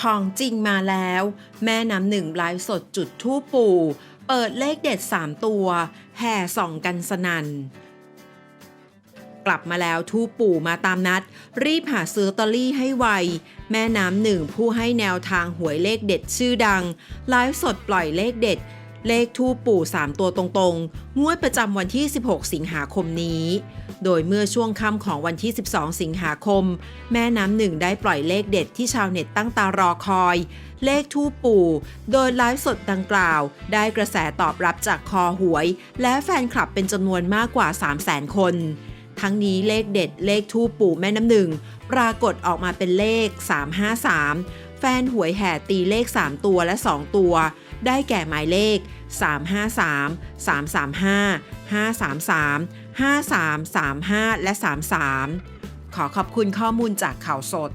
ของจริงมาแล้ว แม่น้ำหนึ่งไลฟ์สดจุดทูปปู่เปิดเลขเด็ด 3 ตัว แห่ส่องกันสนัน่นกลับมาแล้วทูปปู่มาตามนัด รีบหาซื้อลอตเตอรี่ให้ไว แม่น้ำหนึ่งผู้ให้แนวทางหวยเลขเด็ดชื่อดัง ไลฟ์สดปล่อยเลขเด็ด เลขทูปปู่ 3 ตัวตรงๆ งวดประจำวันที่ 16 สิงหาคมนี้ โดยเมื่อช่วงค่ำของวันที่ 12 สิงหาคม แม่น้ำหนึ่งได้ปล่อยเลขเด็ดที่ชาวเน็ตตั้งตารอคอย เลขทูปปู่ โดยไลฟ์สดดังกล่าว ได้กระแสตอบรับจากคอหวย และแฟนคลับเป็นจำนวนมากกว่า 300,000 คน ทั้งนี้เลขเด็ดเลขทูปปู่แม่น้ำหนึ่งปรากฏออกมาเป็นเลข 353 แฟนหวยแห่ตีเลข 3 ตัวและ 2 ตัว ได้แก่หมายเลข 353 335 533 5335 และ 33 ขอขอบคุณข้อมูลจากข่าวสด